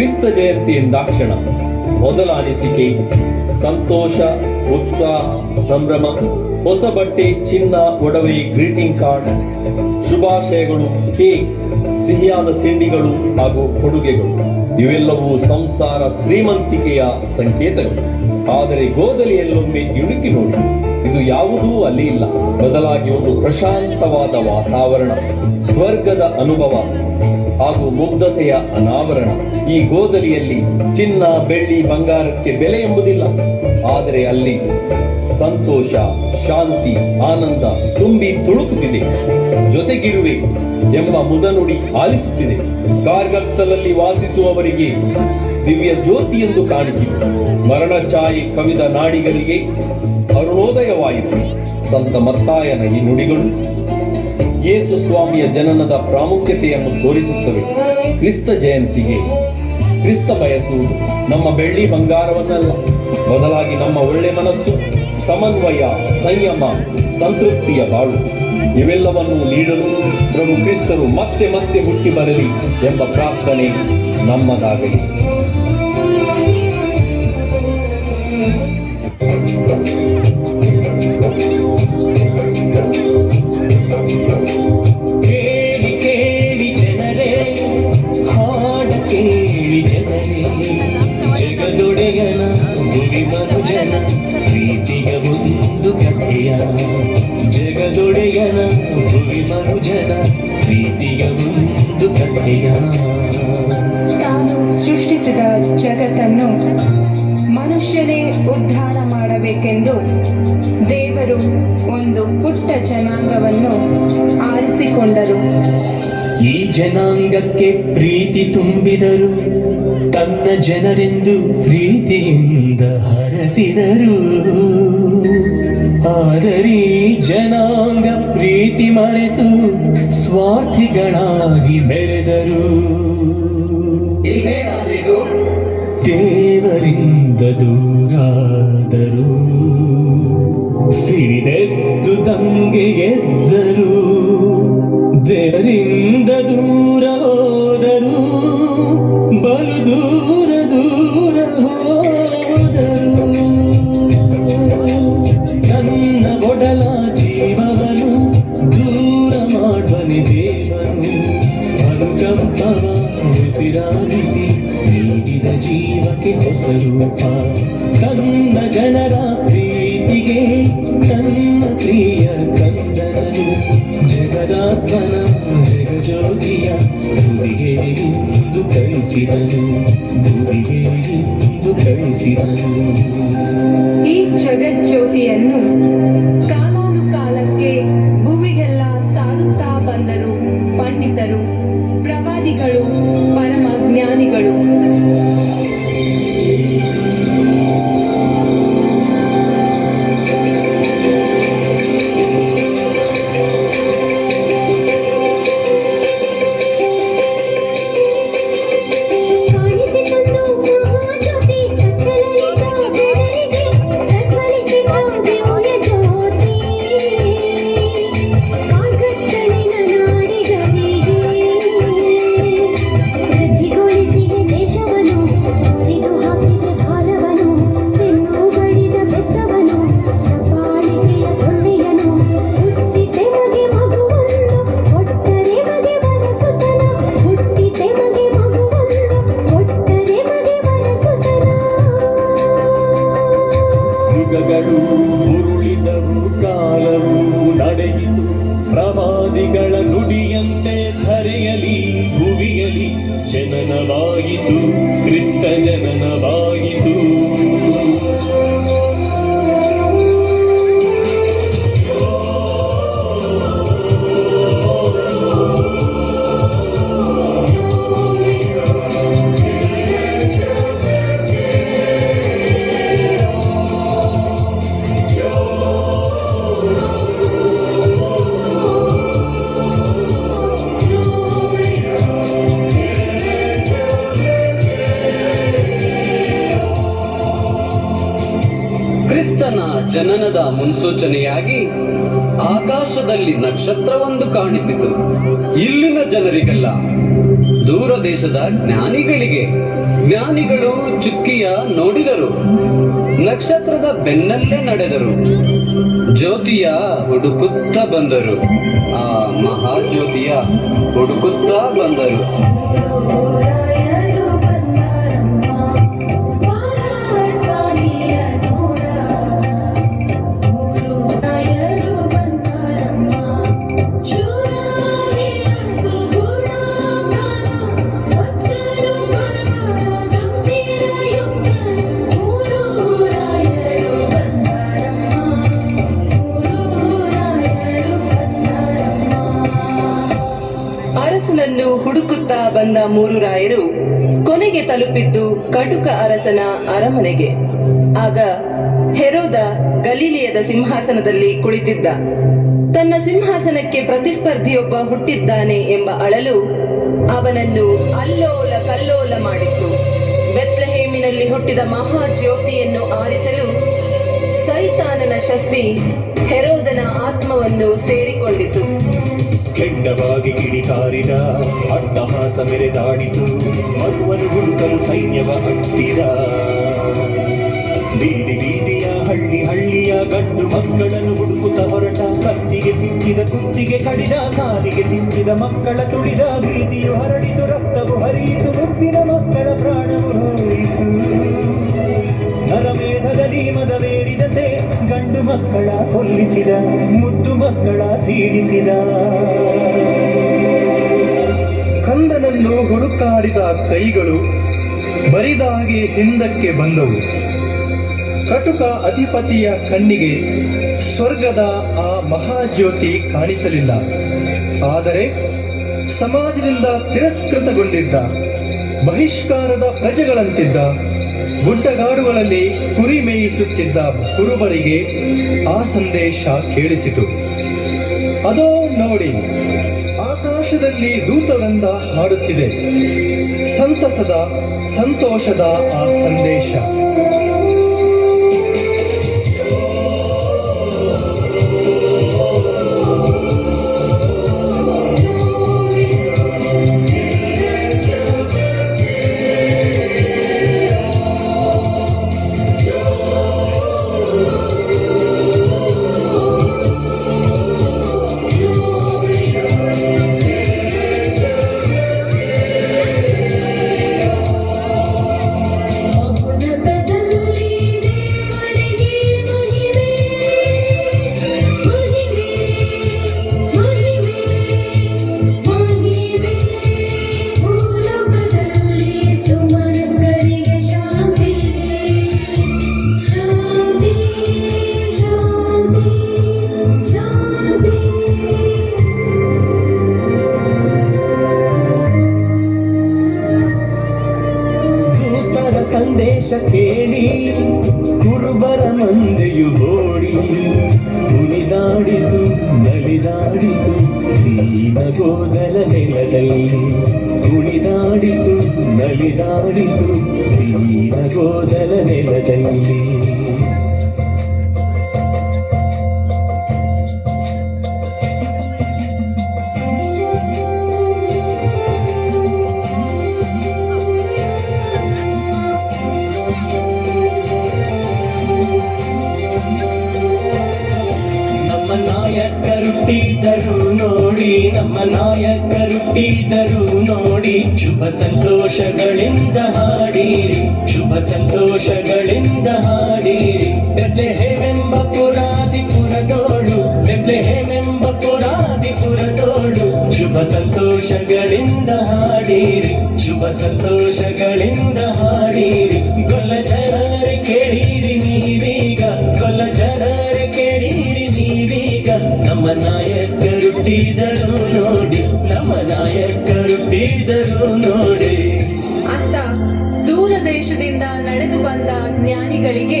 ಕ್ರಿಸ್ತ ಜಯಂತಿ ಎಂದಾಕ್ಷಣ ಮೊದಲ ಅನಿಸಿಕೆ, ಸಂತೋಷ, ಉತ್ಸಾಹ, ಸಂಭ್ರಮ, ಹೊಸ ಬಟ್ಟೆ, ಚಿನ್ನ, ಒಡವೆ, ಗ್ರೀಟಿಂಗ್ ಕಾರ್ಡ್, ಶುಭಾಶಯಗಳು, ಕೇಕ್, ಸಿಹಿಯಾದ ತಿಂಡಿಗಳು ಹಾಗೂ ಕೊಡುಗೆಗಳು. ಇವೆಲ್ಲವೂ ಸಂಸಾರ ಶ್ರೀಮಂತಿಕೆಯ ಸಂಕೇತಗಳು. ಆದರೆ ಗೋದಲಿಯಲ್ಲೊಮ್ಮೆ ಇಣುಕಿ ನೋಡಿ, ಇದು ಯಾವುದೂ ಅಲ್ಲಿ ಇಲ್ಲ. ಬದಲಾಗಿ ಒಂದು ಪ್ರಶಾಂತವಾದ ವಾತಾವರಣ, ಸ್ವರ್ಗದ ಅನುಭವ. ಹಾಗೂ ಮುಗ್ಧತೆಯ ಅನಾವರಣ. ಈ ಗೋದಲಿಯಲ್ಲಿ ಚಿನ್ನ, ಬೆಳ್ಳಿ, ಬಂಗಾರಕ್ಕೆ ಬೆಲೆ ಎಂಬುದಿಲ್ಲ. ಆದರೆ ಅಲ್ಲಿ ಸಂತೋಷ, ಶಾಂತಿ, ಆನಂದ ತುಂಬಿ ತುಳುಕುತ್ತಿದೆ. ಜೊತೆಗಿರುವೆ ಎಂಬ ಮುದನುಡಿ ಆಲಿಸುತ್ತಿದೆ. ಕಾರ್ಗತ್ತಲಲ್ಲಿ ವಾಸಿಸುವವರಿಗೆ ದಿವ್ಯ ಜ್ಯೋತಿ ಎಂದು ಕಾಣಿಸಿತು. ಮರಣ ಛಾಯೆ ಕವಿದ ನಾಡಿಗಳಿಗೆ ಅರುಣೋದಯವಾಯಿತು. ಸಂತ ಮತ್ತಾಯನ ಈ ನುಡಿಗಳು ಯೇಸು ಸ್ವಾಮಿಯ ಜನನದ ಪ್ರಾಮುಖ್ಯತೆಯನ್ನು ತೋರಿಸುತ್ತವೆ. ಕ್ರಿಸ್ತ ಜಯಂತಿಗೆ. ಕ್ರಿಸ್ತ ಬಯಸುವುದು ನಮ್ಮ ಬೆಳ್ಳಿ ಬಂಗಾರವನ್ನಲ್ಲ. ಬದಲಾಗಿ ನಮ್ಮ ಒಳ್ಳೆ ಮನಸ್ಸು, ಸಮನ್ವಯ, ಸಂಯಮ, ಸಂತೃಪ್ತಿಯ ಬಾಳು. ಇವೆಲ್ಲವನ್ನು ನೀಡಲು ಪ್ರಭು ಕ್ರಿಸ್ತರು ಮತ್ತೆ ಮತ್ತೆ ಹುಟ್ಟಿ ಬರಲಿ ಎಂಬ ಪ್ರಾರ್ಥನೆ ನಮ್ಮದಾಗಲಿ. ಜಗದೊಡೆಯನ ಭುವಿ ಮನುಜನ ಪ್ರೀತಿಯ ಒಂದು ಕಥೆಯ ತಾನು ಸೃಷ್ಟಿಸಿದ ಜಗತ್ತನ್ನು ಮನುಷ್ಯನೇ ಉದ್ಧಾರ ಮಾಡಬೇಕೆಂದು ದೇವರು ಒಂದು ಪುಟ್ಟ ಜನಾಂಗವನ್ನು ಆರಿಸಿಕೊಂಡರು. ಈ ಜನಾಂಗಕ್ಕೆ ಪ್ರೀತಿ ತುಂಬಿದರು ತನ್ನ ಜನರೆಂದು ಪ್ರೀತಿಯಿಂದ ಹರಸಿದರು. ಆದರೀ ಜನಾಂಗ ಪ್ರೀತಿ ಮರೆತು ಸ್ವಾರ್ಥಿಗಳಾಗಿ ಮೆರೆದರು. ದೇವರಿಂದ ಜೀವಕ್ಕೆ ಹೊಸ ರೂಪ ತನ್ನ ಜನರ ಪ್ರೀತಿಗೆ ತನ್ನ ಪ್ರಿಯ ಕಂದನನು ಜಗದಾತ್ಮನ ಜಗಜ್ಯೋತಿಯ ಭುವಿಗೆ ಇಂದು ಕಳಿಸಿದನು. ಭುವಿಗೆ ಇಂದು ಕಳಿಸಿದನು. ಈ ಜಗಜ್ಯೋತಿಯನ್ನು ಕಾಲಾನುಕಾಲಕ್ಕೆ ಭುವಿಗೆಲ್ಲ ಸಾರುತ್ತಾ ಬಂದರು ಪಂಡಿತರು, ಪ್ರವಾದಿಗಳು. ಜನನದ ಮುನ್ಸೂಚನೆಯಾಗಿ ಆಕಾಶದಲ್ಲಿ ನಕ್ಷತ್ರವೊಂದು ಕಾಣಿಸಿತು. ಇಲ್ಲಿನ ಜನರಿಗೆಲ್ಲ ದೂರ ದೇಶದ ಜ್ಞಾನಿಗಳಿಗೆ, ಜ್ಞಾನಿಗಳು ಚುಕ್ಕಿಯ ನೋಡಿದರು, ನಕ್ಷತ್ರದ ಬೆನ್ನಲ್ಲೇ ನಡೆದರು, ಜ್ಯೋತಿಯ ಹುಡುಕುತ್ತ ಬಂದರು, ಆ ಮಹಾಜ್ಯೋತಿಯ ಹುಡುಕುತ್ತಾ ಬಂದರು. ಮೂರು ರಾಯರು ಕೊನೆಗೆ ತಲುಪಿದ್ದು ಕಟುಕ ಅರಸನ ಅರಮನೆಗೆ. ಆಗ ಹೆರೋದ ಗಲೀಲಿಯದ ಸಿಂಹಾಸನದಲ್ಲಿ ಕುಳಿತಿದ್ದ. ತನ್ನ ಸಿಂಹಾಸನಕ್ಕೆ ಪ್ರತಿಸ್ಪರ್ಧಿಯೊಬ್ಬ ಹುಟ್ಟಿದ್ದಾನೆ ಎಂಬ ಅಳಲು ಅವನನ್ನು ಅಲ್ಲೋಲ ಕಲ್ಲೋಲ ಮಾಡಿತ್ತು. ಬೆತ್ಲಹೇಮಿನಲ್ಲಿ ಹುಟ್ಟಿದ ಮಹಾಜ್ಯೋತಿಯನ್ನು ಆರಿಸಲು ಸೈತಾನನ ಶಕ್ತಿ ಹೆರೋದನ ಆತ್ಮವನ್ನು ಸೇರಿಕೊಂಡಿತು. ಕೆಂಡವಾಗಿ ಕಿಡಿಕಾರಿದ ಅಟ್ಟಹಾಸ ಮೆರೆದಾಡಿತು ಮರುವನು ಹುಡುಕಲು ಸೈನ್ಯವ ಹತ್ತಿರ ಬೀದಿ ಬೀದಿಯ ಹಳ್ಳಿ ಹಳ್ಳಿಯ ಗಂಡು ಮಕ್ಕಳನ್ನು ಹುಡುಕುತ್ತ ಹೊರಟ, ಕತ್ತಿಗೆ ಸಿಕ್ಕಿದ ಕುತ್ತಿಗೆ ಕಡಿದ, ಕಾಲಿಗೆ ಸಿಕ್ಕಿದ ಮಕ್ಕಳ ತುಳಿದ, ಬೀದಿಯು ಹರಡಿತು, ರಕ್ತವು ಹರಿಯಿತು, ಮುತ್ತಿನ ಮಕ್ಕಳ ಪ್ರಾಣವು ಹೋಯಿತು ನರಮೇಧದಲ್ಲಿ ಮದವೇರಿದಂತೆ ಗಂಡು ಮಕ್ಕಳ ಕೊಲ್ಲಿಸಿದ, ಮುದ್ದು ಮಕ್ಕಳ ಸೀಡಿಸಿದ ಕಂದನನ್ನು ಹುಡುಕಾಡಿದ ಕೈಗಳು ಬರಿದಾಗಿ ಹಿಂದಕ್ಕೆ ಬಂದವು. ಕಟುಕ ಅಧಿಪತಿಯ ಕಣ್ಣಿಗೆ ಸ್ವರ್ಗದ ಆ ಮಹಾಜ್ಯೋತಿ ಕಾಣಿಸಲಿಲ್ಲ. ಆದರೆ ಸಮಾಜದಿಂದ ತಿರಸ್ಕೃತಗೊಂಡಿದ್ದ, ಬಹಿಷ್ಕಾರದ ಪ್ರಜೆಗಳಂತಿದ್ದ, ಗುಡ್ಡಗಾಡುಗಳಲ್ಲಿ ಕುರಿ ಮೇಯಿಸುತ್ತಿದ್ದ ಕುರುಬರಿಗೆ ಆ ಸಂದೇಶ ಕೇಳಿಸಿತು. ಅದೋ ನೋಡಿ ಆಕಾಶದಲ್ಲಿ ದೂತವೃಂದ ಹಾಡುತ್ತಿದೆ. ಸಂತಸದ ಸಂತೋಷದ ಆ ಸಂದೇಶ. ಸಂದೇಶ ಕೇಳಿ ಕುರುಬರ ಮಂದೆಯು ಓಡಿ ಕುಣಿದಾಡಿತು ನಲಿದಾಡಿತು ದೀನಗೋದಲ ನೆಲದಲ್ಲಿ ಕುಣಿದಾಡಿತು ನಲಿದಾಡಿತು ದೀನಗೋದಲ ನೆಲದಲ್ಲಿ ನಮ್ಮ ನಾಯಕರುಟ್ಟಿದ್ದರು ನೋಡಿ ಶುಭ ಸಂತೋಷಗಳಿಂದ ಹಾಡಿರಿ. ಶುಭ ಸಂತೋಷಗಳಿಂದ ಹಾಡಿರಿ. ಬೆತ್ಲೆಹೇಮೆಂಬ ಪುರಾದಿ ಪುರದೋಡು ಬೆತ್ಲೆಹೇಮೆಂಬ ಪುರಾದಿ ಪುರದೋಡು ಶುಭ ಸಂತೋಷಗಳಿಂದ ಹಾಡಿರಿ. ಶುಭ ಸಂತೋಷಗಳಿಂದ ಹಾಡಿರಿ. ಗೊಲ್ಲ ಜನರೆ ಕೇಳಿರಿ ನೀವೀಗ, ಗೊಲ್ಲ ಜನರೆ ಕೇಳಿರಿ ನೀವೀಗ. ನಮ್ಮ ನಾಯಕರುಟ್ಟಿದರು ನೋಡಿ ದೇಶದಿಂದ ನಡೆದು ಬಂದ ಜ್ಞಾನಿಗಳಿಗೆ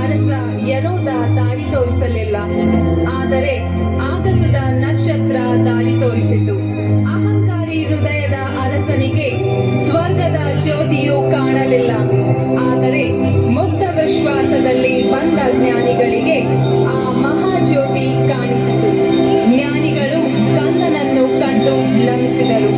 ಅರಸ ಯರೋದ ದಾರಿ ತೋರಿಸಲಿಲ್ಲ. ಆದರೆ ಆಗಸದ ನಕ್ಷತ್ರ ದಾರಿ ತೋರಿಸಿತು. ಅಹಂಕಾರಿ ಹೃದಯದ ಅರಸನಿಗೆ ಸ್ವರ್ಗದ ಜ್ಯೋತಿಯು ಕಾಣಲಿಲ್ಲ. ಆದರೆ ಮುಕ್ತ ವಿಶ್ವಾಸದಲ್ಲಿ ಬಂದ ಜ್ಞಾನಿಗಳಿಗೆ ಆ ಮಹಾಜ್ಯೋತಿ ಕಾಣಿಸಿತು. ಜ್ಞಾನಿಗಳು ಕಂದನನ್ನು ಕಂಡು ನಮಿಸಿದರು.